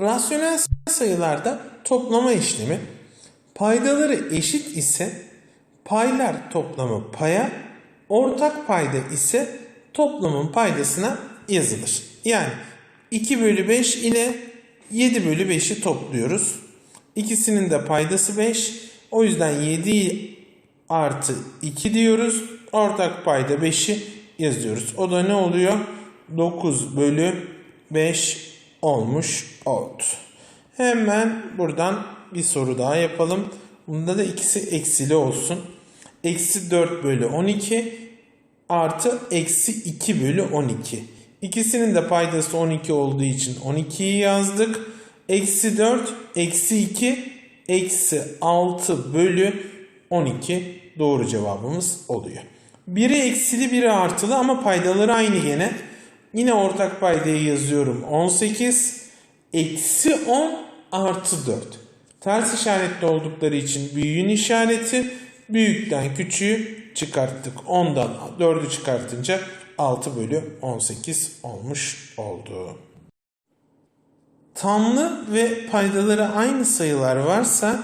Rasyonel sayılarda toplama işlemi paydaları eşit ise paylar toplamı paya, ortak payda ise toplamın paydasına yazılır. Yani 2 bölü 5 ile 7 bölü 5'i topluyoruz. İkisinin de paydası 5. O yüzden 7 artı 2 diyoruz. Ortak payda 5'i yazıyoruz. O da ne oluyor? 9 bölü 5 olmuş oldu. Hemen buradan bir soru daha yapalım. Bunda da ikisi eksili olsun. Eksi 4 bölü 12 artı eksi 2 bölü 12. İkisinin de paydası 12 olduğu için 12'yi yazdık. Eksi 4, eksi 2, eksi 6 bölü 12 doğru cevabımız oluyor. Biri eksili biri artılı ama paydaları aynı gene. Yine ortak paydayı yazıyorum 18. Eksi 10 artı 4. Ters işaretli oldukları için büyüğün işareti büyükten küçüğü çıkarttık. 10'dan 4'ü çıkartınca 6 bölü 18 olmuş oldu. Tamlı ve paydaları aynı sayılar varsa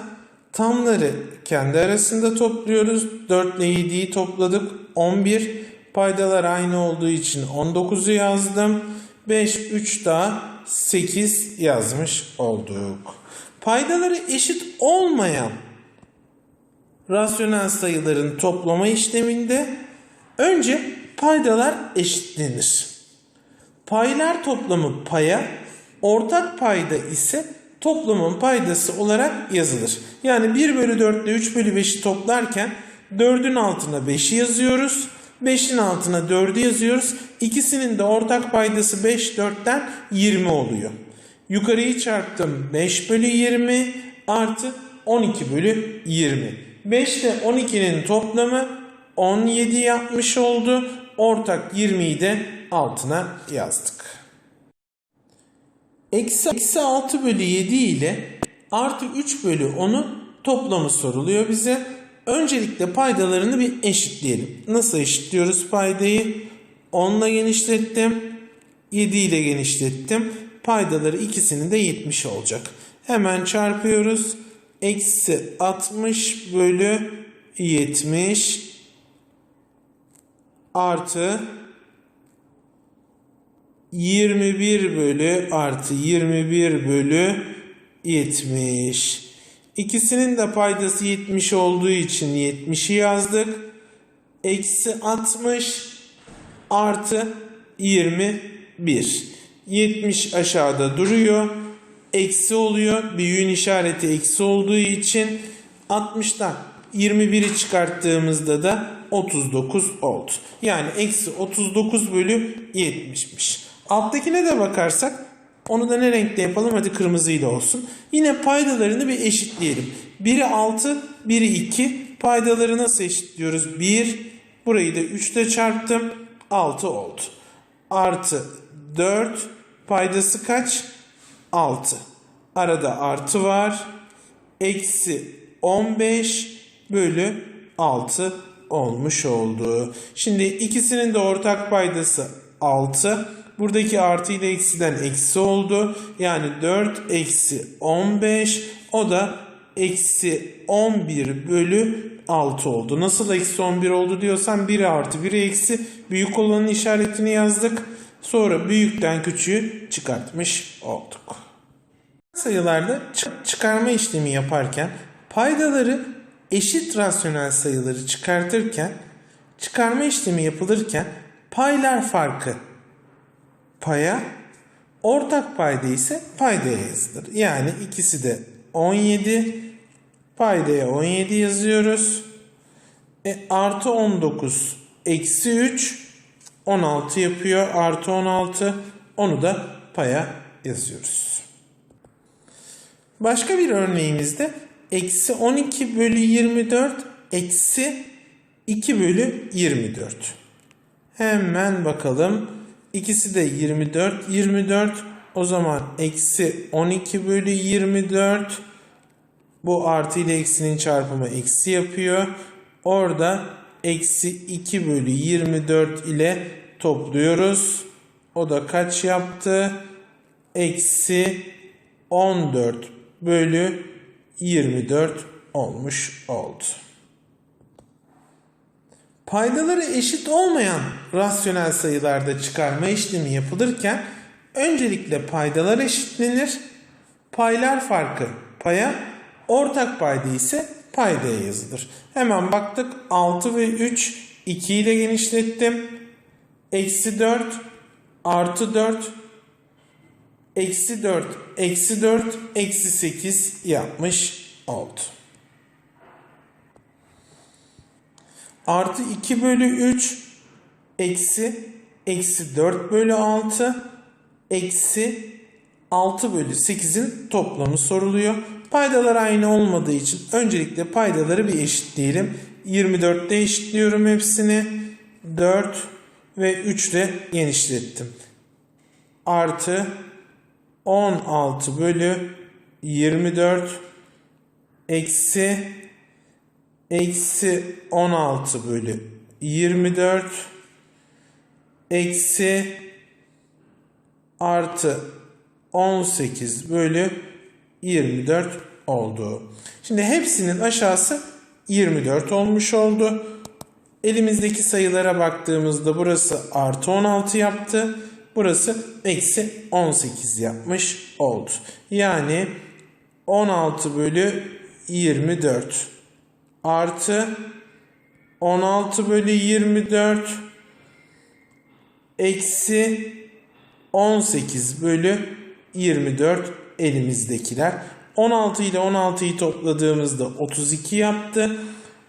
tamları kendi arasında topluyoruz. 4 ile 7'yi topladık. 11. Paydalar aynı olduğu için 19'u yazdım. 5, 3 daha 8 yazmış olduk. Paydaları eşit olmayan rasyonel sayıların toplama işleminde önce paydalar eşitlenir. Paylar toplamı paya, ortak payda ise toplamın paydası olarak yazılır. Yani 1 bölü 4 ile 3 bölü 5'i toplarken 4'ün altına 5'i yazıyoruz. 5'in altına 4'ü yazıyoruz. İkisinin de ortak paydası 5 4'ten 20 oluyor. Yukarıyı çarptım 5 bölü 20 artı 12 bölü 20. 5 ile 12'nin toplamı 17 yapmış oldu. Ortak 20'yi de altına yazdık. Eksi, eksi 6 bölü 7 ile artı 3 bölü 10'un toplamı soruluyor bize. Öncelikle paydalarını bir eşitleyelim. Nasıl eşitliyoruz paydayı? 10 ile genişlettim. 7 ile genişlettim. Paydaları ikisinin de 70 olacak. Hemen çarpıyoruz. Eksi 60 bölü 70 artı 21 bölü artı 21 bölü 70. İkisinin de paydası 70 olduğu için 70'i yazdık. Eksi 60 artı 21. 70 aşağıda duruyor. Eksi oluyor. Büyüğün işareti eksi olduğu için 60'tan 21'i çıkarttığımızda da 39 oldu. Yani eksi 39 bölü 70'miş. Alttakine de bakarsak onu da ne renkte yapalım? Hadi kırmızıyla olsun. Yine paydalarını bir eşitleyelim. Biri 6, biri 2. Paydaları nasıl eşitliyoruz? 1, burayı da 3 ile çarptım. 6 oldu. Artı 4, paydası kaç? 6. Arada artı var. Eksi 15 bölü 6 olmuş oldu. Şimdi ikisinin de ortak paydası 6. Buradaki artı ile eksiden eksi oldu. Yani 4 eksi 15 o da eksi 11 bölü 6 oldu. Nasıl eksi 11 oldu diyorsan 1 artı 1 eksi büyük olanın işaretini yazdık. Sonra büyükten küçüğü çıkartmış olduk. Sayılarda çıkarma işlemi yaparken paydaları eşit rasyonel sayıları çıkartırken çıkarma işlemi yapılırken paylar farkı paya, ortak payda ise paydaya yazılır. Yani ikisi de 17, paydaya 17 yazıyoruz. E, artı 19 eksi 3 16 yapıyor. Artı 16 onu da paya yazıyoruz. Başka bir örneğimizde eksi 12 bölü 24 eksi 2 bölü 24. Hemen bakalım. İkisi de 24. 24 o zaman eksi 12 bölü 24. Bu artı ile eksinin çarpımı eksi yapıyor. Orada eksi 2 bölü 24 ile topluyoruz. O da kaç yaptı? Eksi 14 bölü 24 olmuş oldu. Paydaları eşit olmayan rasyonel sayılarda çıkarma işlemi yapılırken öncelikle paydalar eşitlenir. Paylar farkı paya, ortak payda ise paydaya yazılır. Hemen baktık 6 ve 3 2 ile genişlettim. Eksi 4 artı 4 eksi 4 eksi 4 eksi 8 yapmış oldu. Artı 2 bölü 3 eksi eksi 4 bölü 6 eksi 6 bölü 8'in toplamı soruluyor. Paydalar aynı olmadığı için öncelikle paydaları bir eşitleyelim. 24'te eşitliyorum hepsini. 4 ve 3 ile genişlettim. Artı 16 bölü 24 eksi eksi 16 bölü 24 eksi artı 18 bölü 24 oldu. Şimdi hepsinin aşağısı 24 olmuş oldu. Elimizdeki sayılara baktığımızda burası artı 16 yaptı. Burası eksi 18 yapmış oldu. Yani 16 bölü 24 artı 16 bölü 24 eksi 18 bölü 24 elimizdekiler. 16 ile 16'yı topladığımızda 32 yaptı.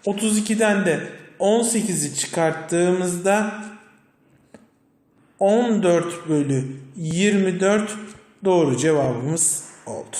32'den de 18'i çıkarttığımızda 14 bölü 24 doğru cevabımız oldu.